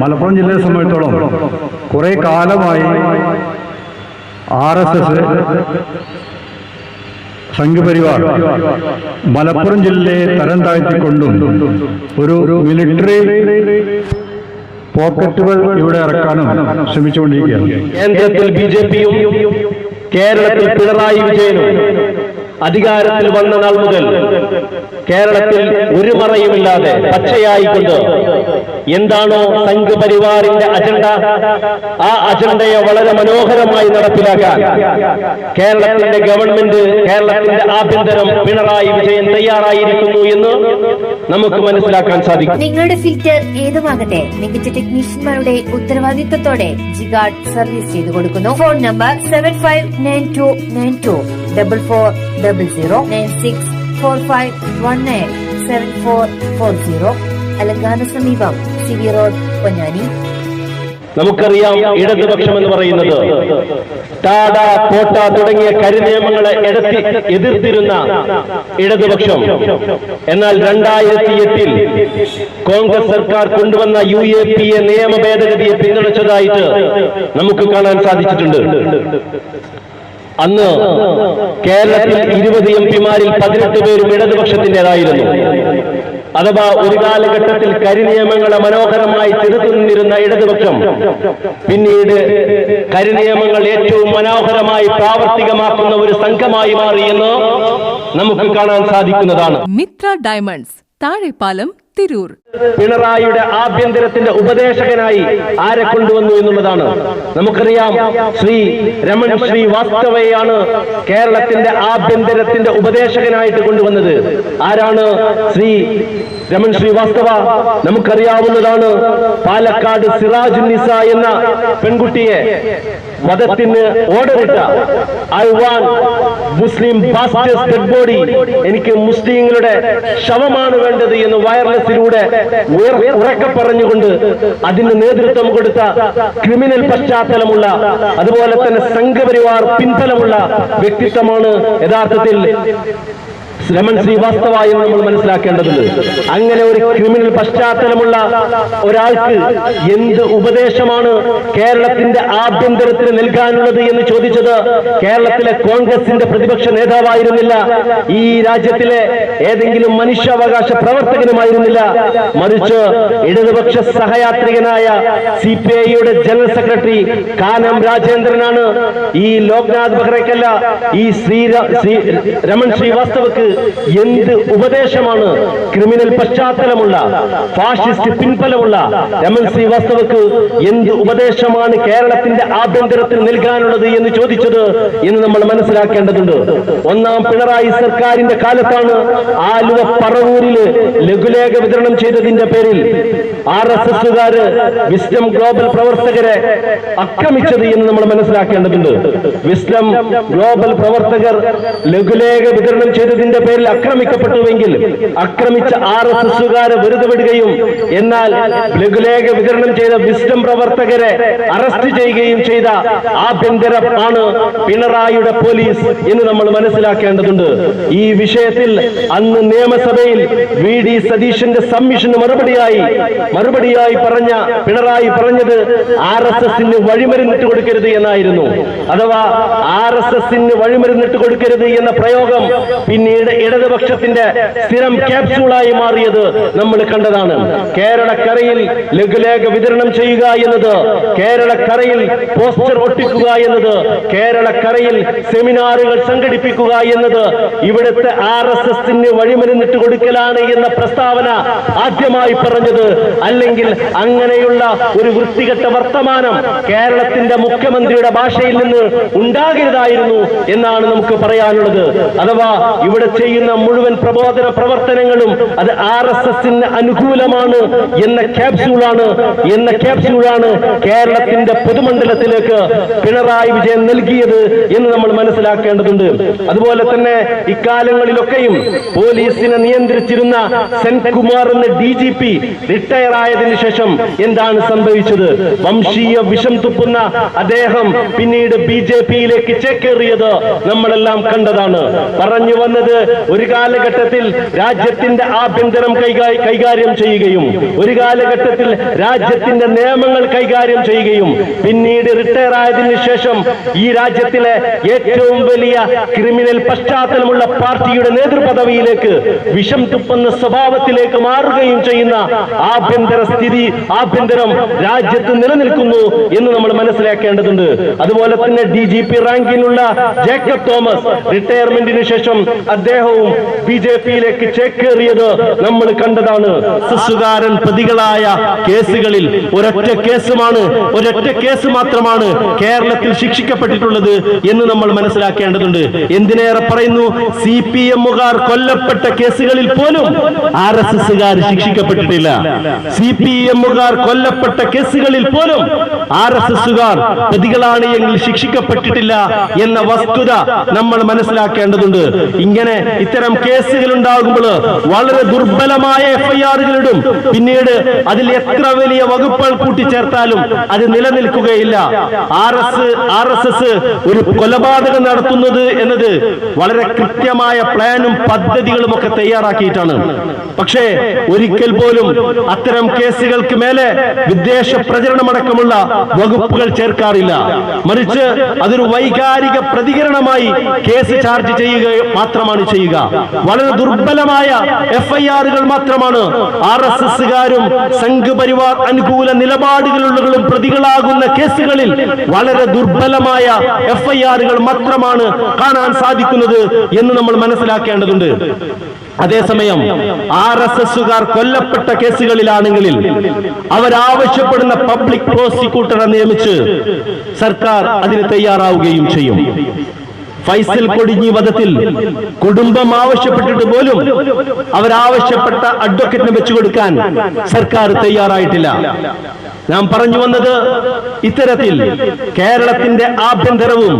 മലപ്പുറം ജില്ലയെ സംബന്ധിച്ചോളം കുറെ കാലമായി R S S Sangh Parivar Malappuram ജില്ലയെ തരം താഴ്ത്തിക്കൊണ്ടും ഒരു മിലിറ്ററി പോക്കറ്റുകൾ ഇവിടെ ഇറക്കാനും ശ്രമിച്ചുകൊണ്ടിരിക്കുകയാണ്. കേന്ദ്രത്തിൽ ബി ജെ പിയും കേരളത്തിൽ പിണറായി വിജയനും അധികാരത്തിൽ വന്ന നാൾ മുതൽ കേരളത്തിൽ ഒരു മറയുമില്ലാതെ പച്ചയായിക്കൊണ്ട് എന്താണോ സംഘപരിവാറിന്റെ അജണ്ട? ആ അജണ്ടയെ വളരെ മനോഹരമായി നടപ്പിലാക്കാൻ കേരളത്തിന്റെ ഗവൺമെന്റ് കേരളത്തിന്റെ ആഭ്യന്തരം പിണറായി വിജയൻ തയ്യാറായിരിക്കുന്നു എന്ന് നമുക്ക് മനസ്സിലാക്കാൻ സാധിക്കും. നിങ്ങളുടെ ഫിൽറ്റർ ഏതുമാകട്ടെ മികച്ച ടെക്നീഷ്യന്മാരുടെ ഉത്തരവാദിത്വത്തോടെ ജിഗാർഡ് സർവീസ് ചെയ്തു കൊടുക്കുന്നു. Phone number seven five nine two nine two double four double zero nine six four five one nine seven four four zero അലങ്കാന സമീപം സി വി റോഡ് പൊന്നാനി. നമുക്കറിയാം ഇടതുപക്ഷം എന്ന് പറയുന്നത് ടാഡ പോട്ട തുടങ്ങിയ കരിനിയമങ്ങളെ എടുത്തി എതിർത്തിരുന്ന ഇടതുപക്ഷം. എന്നാൽ രണ്ടായിരത്തി എട്ടിൽ കോൺഗ്രസ് സർക്കാർ കൊണ്ടുവന്ന യു എ പി എ നിയമ ഭേദഗതിയെ പിന്തുണച്ചതായിട്ട് നമുക്ക് കാണാൻ സാധിച്ചിട്ടുണ്ട്. അന്ന് കേരളത്തിൽ ഇരുപത് എം പിമാരിൽ പതിനെട്ട് പേരും ഇടതുപക്ഷത്തിന്റെതായിരുന്നു. അഥവാ ഒരു കാലഘട്ടത്തിൽ കരിനിയമങ്ങളെ മനോഹരമായി തിരുത്തുന്നിരുന്ന ഇടതുപക്ഷം പിന്നീട് കരിനിയമങ്ങൾ ഏറ്റവും മനോഹരമായി പ്രാവർത്തികമാക്കുന്ന ഒരു സംഘമായി മാറിയെന്ന് നമുക്ക് കാണാൻ സാധിക്കുന്നതാണ്. മിത്ര ഡയമണ്ട്സ് താഴെപ്പാലം തിരൂർ. പിണറായിയുടെ ആഭ്യന്തരത്തിന്റെ ഉപദേശകനായി ആരെ കൊണ്ടുവന്നു എന്നുള്ളതാണ്. നമുക്കറിയാം ശ്രീ രമൺ ശ്രീ വാസ്തവയാണ് കേരളത്തിന്റെ ആഭ്യന്തരത്തിന്റെ ഉപദേശകനായിട്ട് കൊണ്ടുവന്നത്. ആരാണ് ശ്രീ രമൺ ശ്രീവാസ്തവ നമുക്കറിയാവുന്നതാണ് പാലക്കാട് സിറാജ് നിസ എന്ന പെൺകുട്ടിയെ. വധത്തിന് ഓർഡറിട്ട I want Muslim bastards dead body എനിക്ക് മുസ്ലിങ്ങളുടെ ശവമാണ് വേണ്ടത് എന്ന് വയർലെസ്സിലൂടെ ഉയർ- ഉറക്കെ പറഞ്ഞുകൊണ്ട് അതിന് നേതൃത്വം കൊടുത്ത ക്രിമിനൽ പശ്ചാത്തലമുള്ള അതുപോലെ തന്നെ സംഘപരിവാർ പിൻബലമുള്ള വ്യക്തിത്വമാണ് യഥാർത്ഥത്തിൽ രമൺ ശ്രീവാസ്തവായും നമ്മൾ മനസ്സിലാക്കേണ്ടതുണ്ട്. അങ്ങനെ ഒരു ക്രിമിനൽ പശ്ചാത്തലമുള്ള ഒരാൾക്ക് എന്ത് ഉപദേശമാണ് കേരളത്തിന്റെ ആഭ്യന്തരത്തിന് നൽകാനുള്ളത് എന്ന് ചോദിച്ചത് കേരളത്തിലെ കോൺഗ്രസിന്റെ പ്രതിപക്ഷ നേതാവായിരുന്നില്ല. ഈ രാജ്യത്തിലെ ഏതെങ്കിലും മനുഷ്യാവകാശ പ്രവർത്തകനുമായിരുന്നില്ല. മറിച്ച് ഇടതുപക്ഷ സഹയാത്രികനായ സി പി ഐയുടെ ജനറൽ സെക്രട്ടറി കാനം രാജേന്ദ്രനാണ് ഈ ലോക്നാഥ് ബെഹ്റയ്ക്കല്ല ഈ ശ്രീ രമൺ ശ്രീവാസ്തവക്ക് എന്ത് ഉപദേശമാണ്? ക്രിമിനൽ പശ്ചാത്തലമുള്ള ഫാഷിസ്റ്റ് പിൻബലമുള്ള രമൻ ശ്രീവാസ്തവക്ക് എന്ത് ഉപദേശമാണ് കേരളത്തിന്റെ ആഭ്യന്തരത്തിൽ നൽകാനുള്ളത് എന്ന് ചോദിച്ചത് എന്ന് നമ്മൾ മനസ്സിലാക്കേണ്ടതുണ്ട്. ഒന്നാം പിണറായി സർക്കാരിന്റെ കാലത്താണ് ആലുവ പറവൂരിൽ ലഘുലേഖ വിതരണം ചെയ്തതിന്റെ പേരിൽ ആർ എസ് എസുകാര് വിസ്ഡം ഗ്ലോബൽ പ്രവർത്തകരെ അക്രമിച്ചത് എന്ന് നമ്മൾ മനസ്സിലാക്കേണ്ടതുണ്ട്. വിസ്ഡം ഗ്ലോബൽ പ്രവർത്തകർ ലഘുലേഖ വിതരണം ചെയ്തതിന്റെ പേരിൽ ആക്രമിക്കപ്പെട്ടുവെങ്കിൽ ആക്രമിച്ച ആർ എസ് എസുകാരെ വെറുതെ വിടുകയും എന്നാൽ ലഘുലേഖ വിതരണം ചെയ്ത വിസ്റ്റം പ്രവർത്തകരെ അറസ്റ്റ് ചെയ്യുകയും ചെയ്ത ആഭ്യന്തരമാണ് പിണറായിയുടെ പോലീസ് എന്ന് നമ്മൾ മനസ്സിലാക്കേണ്ടതുണ്ട്. ഈ വിഷയത്തിൽ അന്ന് നിയമസഭയിൽ വി ഡി സതീശന്റെ സബ്മിഷന് മറുപടിയായി മറുപടിയായി പറഞ്ഞ പിണറായി പറഞ്ഞത് ആർ എസ് എസിന് വഴിമരുന്നിട്ട് കൊടുക്കരുത് എന്നായിരുന്നു. അഥവാ ആർ എസ് എസിന് വഴിമരുന്നിട്ട് കൊടുക്കരുത് എന്ന പ്രയോഗം പിന്നീട് ഇടതുപക്ഷത്തിന്റെ സ്ഥിരം ക്യാപ്സ്യൂളായി മാറിയത് നമ്മൾ കണ്ടതാണ്. കേരളക്കരയിൽ ലഘുലേഖ വിതരണം ചെയ്യുക എന്നത് കേരളക്കരയിൽ പോസ്റ്റർ ഒട്ടിക്കുക എന്നത് കേരളക്കരയിൽ സെമിനാറുകൾ സംഘടിപ്പിക്കുക എന്നത് ഇവിടുത്തെ ആർ എസ് എസിന് വഴിമരുന്നിട്ട് കൊടുക്കലാണ് എന്ന പ്രസ്താവന ആദ്യമായി പറഞ്ഞത്. അല്ലെങ്കിൽ അങ്ങനെയുള്ള ഒരു വൃത്തികെട്ട വർത്തമാനം കേരളത്തിന്റെ മുഖ്യമന്ത്രിയുടെ ഭാഷയിൽ നിന്ന് ഉണ്ടാകരുതായിരുന്നു എന്നാണ് നമുക്ക് പറയാനുള്ളത്. അഥവാ ഇവിടെ ചെയ്യുന്ന മുഴുവൻ പ്രബോധന പ്രവർത്തനങ്ങളും അത് ആർ എസ് എസിന് അനുകൂലമാണ് എന്ന ക്യാപ്സ്യൂളാണ്. എന്ന ക്യാപ്സ്യൂളാണ് കേരളത്തിന്റെ പൊതുമണ്ഡലത്തിലേക്ക് പിണറായി വിജയൻ നൽകിയത് എന്ന് നമ്മൾ മനസ്സിലാക്കേണ്ടതുണ്ട്. അതുപോലെ തന്നെ ഇക്കാലങ്ങളിലൊക്കെയും പോലീസിനെ നിയന്ത്രിച്ചിരുന്ന സെൻകുമാർ എന്ന ഡി ജി പി റിട്ടയർ ആയതിനു ശേഷം എന്താണ് സംഭവിച്ചത്? വംശീയ വിഷം തുപ്പുന്ന അദ്ദേഹം പിന്നീട് ബി ജെ പിയിലേക്ക് ചേക്കേറിയത് നമ്മളെല്ലാം കണ്ടതാണ്. പറഞ്ഞു വന്നത് ഒരു കാലഘട്ടത്തിൽ രാജ്യത്തിന്റെ ആഭ്യന്തരം കൈകാര്യം ചെയ്യുകയും ഒരു കാലഘട്ടത്തിൽ രാജ്യത്തിന്റെ നിയമങ്ങൾ കൈകാര്യം ചെയ്യുകയും പിന്നീട് റിട്ടയർ ആയതിനു ശേഷം ഈ രാജ്യത്തിലെ ഏറ്റവും വലിയ ക്രിമിനൽ പശ്ചാത്തലമുള്ള പാർട്ടിയുടെ നേതൃപദവിയിലേക്ക് വിഷം തുപ്പുന്ന സ്വഭാവത്തിലേക്ക് മാറുകയും ചെയ്യുന്ന ആഭ്യന്തര സ്ഥിതി ആഭ്യന്തരം രാജ്യത്ത് നിലനിൽക്കുന്നു എന്ന് നമ്മൾ മനസ്സിലാക്കേണ്ടതുണ്ട്. അതുപോലെ തന്നെ ഡി ജി പി റാങ്കിലുള്ള ജേക്കബ് തോമസ് റിട്ടയർമെന്റിന് ശേഷം അദ്ദേഹവും ബി ജെ പിയിലേക്ക് ചേക്കേറിയത് നമ്മൾ കണ്ടതാണ്. സുസുകാരൻ പ്രതികളായ കേസുകളിൽ ഒരൊറ്റ കേസുമാണ് ഒരൊറ്റ കേസ് മാത്രമാണ് കേരളത്തിൽ ശിക്ഷിക്കപ്പെട്ടിട്ടുള്ളത് എന്ന് നമ്മൾ മനസ്സിലാക്കേണ്ടതുണ്ട്. എന്തിനേറെ പറയുന്നു? സി പി എമ്മുകാർ കൊല്ലപ്പെട്ട കേസുകളിൽ പോലും ആർ എസ് എസുകാർ ശിക്ഷിക്കപ്പെട്ടിട്ടില്ല. സി പി എമ്മുകാർ കൊല്ലപ്പെട്ട കേസുകളിൽ പോലും ആർ എസ് എസുകാർ പ്രതികളാണ് എങ്കിൽ ശിക്ഷിക്കപ്പെട്ടിട്ടില്ല എന്ന വസ്തുത നമ്മൾ മനസ്സിലാക്കേണ്ടതുണ്ട്. ഇങ്ങനെ ഇത്തരം കേസുകൾ ഉണ്ടാകുമ്പോൾ വളരെ ദുർബലമായ എഫ്ഐആറുകൾ ഇടും പിന്നീട് അതിൽ എത്ര വലിയ വകുപ്പുകൾ കൂട്ടിച്ചേർത്താലും അത് നിലനിൽക്കുകയില്ല. R S R S S ഒരു കൊലപാതകം നടത്തുന്നത് എന്നത് വളരെ കൃത്യമായ പ്ലാനും പദ്ധതികളും ഒക്കെ തയ്യാറാക്കിയിട്ടാണ്. പക്ഷേ ഒരിക്കൽ പോലും അത്തരം കേസുകൾക്ക് മേലെ വിദേശ പ്രചരണമടക്കമുള്ള വകുപ്പുകൾ ചേർക്കാറില്ല. മറിച്ച് അതൊരു വൈകാരിക പ്രതികരണമായി കേസ് ചാർജ് ചെയ്യുക മാത്രമാണ് ചെയ്യുക. വളരെ ദുർബലമായ എഫ് ഐ ആറുകൾ മാത്രമാണ് ആർ എസ് എസുകാരും സംഘപരിവാർ അനുകൂല നിലപാടുകളുള്ളവരും പ്രതികളാകുന്ന കേസുകളിൽ വളരെ ദുർബലമായ എഫ് ഐ ആറുകൾ മാത്രമാണ് കാണാൻ സാധിക്കുന്നത് എന്ന് നമ്മൾ മനസ്സിലാക്കേണ്ടതുണ്ട്. അതേസമയം ആർ എസ് എസുകാർ കൊല്ലപ്പെട്ട കേസുകളിലാണെങ്കിൽ അവരാവശ്യപ്പെടുന്ന പബ്ലിക് പ്രോസിക്യൂട്ടറെ നിയമിച്ച് സർക്കാർ അതിന് തയ്യാറാവുകയും ചെയ്യും. ഫൈസൽ കൊടിഞ്ഞി വധത്തിൽ കുടുംബം ആവശ്യപ്പെട്ടിട്ട് പോലും അവരാവശ്യപ്പെട്ട അഡ്വക്കറ്റിന് വെച്ചു കൊടുക്കാൻ സർക്കാർ തയ്യാറായിട്ടില്ല. ഞാൻ പറഞ്ഞു വന്നത് ഇത്തരത്തിൽ കേരളത്തിന്റെ ആഭ്യന്തരവും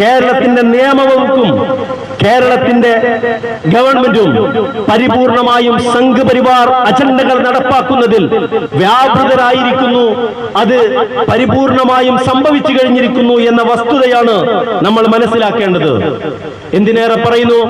കേരളത്തിന്റെ നിയമവകുപ്പും കേരളത്തിന്റെ ഗവൺമെന്റും പരിപൂർണമായും സംഘപരിവാർ അജണ്ടകൾ നടപ്പാക്കുന്നതിൽ വ്യാപൃതരായിരിക്കുന്നു. അത് പരിപൂർണമായും സംഭവിച്ചു കഴിഞ്ഞിരിക്കുന്നു എന്ന വസ്തുതയാണ് നമ്മൾ മനസ്സിലാക്കേണ്ടത്. എന്തിനേറെ പറയുന്നു?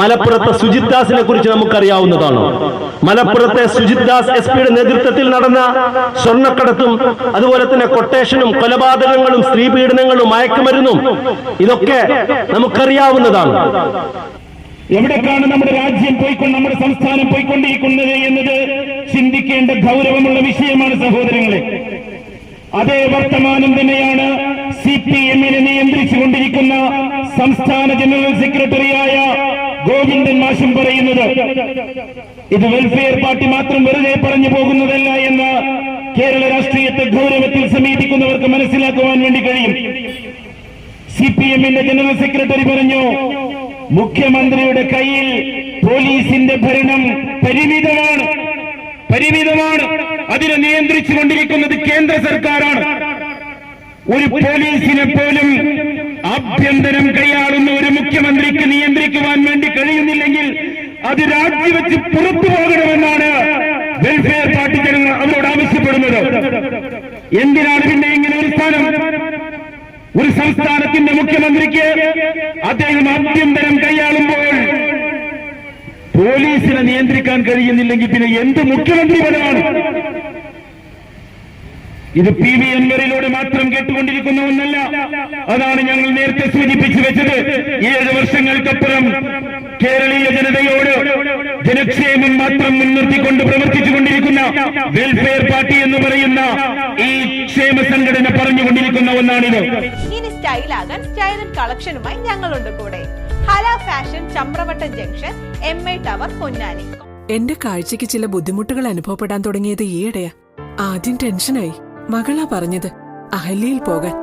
മലപ്പുറത്തെ സുജിത് ദാസിനെ കുറിച്ച് നമുക്കറിയാവുന്നതാണ്. മലപ്പുറത്തെ സുജിത് ദാസ് എസ് പിയുടെ നേതൃത്വത്തിൽ നടന്ന സ്വർണക്കടത്തും അതുപോലെ തന്നെ കൊട്ടേഷനും കൊലപാതകങ്ങളും സ്ത്രീ പീഡനങ്ങളും മയക്കുമരുന്നും ഇതൊക്കെ നമുക്കറിയാവുന്നതാണ്. എവിടേക്കാണ് നമ്മുടെ രാജ്യം പോയിക്കൊണ്ട് നമ്മുടെ സംസ്ഥാനം പോയിക്കൊണ്ടിരിക്കുന്നത് എന്നത് ചിന്തിക്കേണ്ട ഗൗരവമുള്ള വിഷയമാണ് സഹോദരങ്ങളെ. അതേ വർത്തമാനം തന്നെയാണ് സി പി എമ്മിനെ നിയന്ത്രിച്ചുകൊണ്ടിരിക്കുന്ന സംസ്ഥാന ജനറൽ സെക്രട്ടറിയായ ഗോവിന്ദൻ മാഷും പറയുന്നത്. ഇത് വെൽഫെയർ പാർട്ടി മാത്രം വെറുതെ പറഞ്ഞു പോകുന്നതല്ല എന്ന് കേരള രാഷ്ട്രീയത്തെ ഗൗരവത്തിൽ സമീപിക്കുന്നവർക്ക് മനസ്സിലാക്കുവാൻ വേണ്ടി കഴിയും. സി പി എമ്മിന്റെ ജനറൽ സെക്രട്ടറി പറഞ്ഞു മുഖ്യമന്ത്രിയുടെ കയ്യിൽ പോലീസിന്റെ ഭരണം പരിമിതമാണ്. പരിമിതമാണ്. അതിനെ നിയന്ത്രിച്ചു കൊണ്ടിരിക്കുന്നത് കേന്ദ്ര സർക്കാരാണ്. ഒരു പോലീസിനെ പോലും ആഭ്യന്തരം കൈയാളുന്ന ഒരു മുഖ്യമന്ത്രിക്ക് നിയന്ത്രിക്കുവാൻ വേണ്ടി കഴിയുന്നില്ലെങ്കിൽ അത് രാജിവെച്ച് പുറത്തു പോകണമെന്നാണ് വെൽഫെയർ പാർട്ടി ജനങ്ങൾ അവരോട് ആവശ്യപ്പെടുന്നത്. എന്തിനാണ് പിന്നെ ഇങ്ങനെ ഒരു സ്ഥാനം? ഒരു സംസ്ഥാനത്തിന്റെ മുഖ്യമന്ത്രിക്ക് അദ്ദേഹം ആഭ്യന്തരം കൈയാളുമ്പോൾ പോലീസിനെ നിയന്ത്രിക്കാൻ കഴിയുന്നില്ലെങ്കിൽ പിന്നെ എന്ത് മുഖ്യമന്ത്രി പദമാണ്? ഇത് പി വി എൻവറിലൂടെ മാത്രം കേട്ടുകൊണ്ടിരിക്കുന്ന ഒന്നല്ല. അതാണ് ഞങ്ങൾ നേരത്തെ സൂചിപ്പിച്ചു വെച്ചത്. ഏഴ് വർഷങ്ങൾക്കപ്പുറം കേരളീയ ജനതയോട് ജനക്ഷേമം മാത്രം മുൻനിർത്തിക്കൊണ്ട് പ്രവർത്തിച്ചുകൊണ്ടിരിക്കുന്ന വെൽഫെയർ പാർട്ടി എന്ന് പറയുന്ന ഈ ക്ഷേമ സംഘടന പറഞ്ഞുകൊണ്ടിരിക്കുന്ന ഒന്നാണിത്. സ്റ്റൈലാകാൻ സ്റ്റൈൽ ആൻഡ് കളക്ഷനുമായി ഞങ്ങളുണ്ട് കൂടെ. Hala fashion Chamravattam junction M I tower Ponnani. എന്റെ കാഴ്ചക്ക് ചില ബുദ്ധിമുട്ടുകൾ അനുഭവപ്പെടാൻ തുടങ്ങിയത് ഈയിടെയാ. ആദ്യം ടെൻഷനായി. മകളാ പറഞ്ഞത് അഹല്യയിൽ പോകാൻ.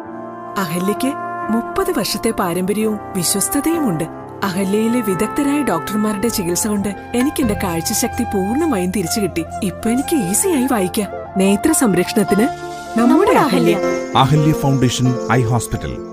അഹല്യയ്ക്ക് മുപ്പത് വർഷത്തെ പാരമ്പര്യവും വിശ്വസ്തതയുമുണ്ട്. അഹല്യയിലെ വിദഗ്ധരായ ഡോക്ടർമാരുടെ ചികിത്സ കൊണ്ട് എനിക്ക് എന്റെ കാഴ്ചശക്തി പൂർണമായും തിരിച്ചു കിട്ടി. ഇപ്പൊ എനിക്ക് ഈസിയായി വായിക്കാം. നേത്ര സംരക്ഷണത്തിന് നമ്മുടെ Ahalya. Ahalya foundation eye hospital.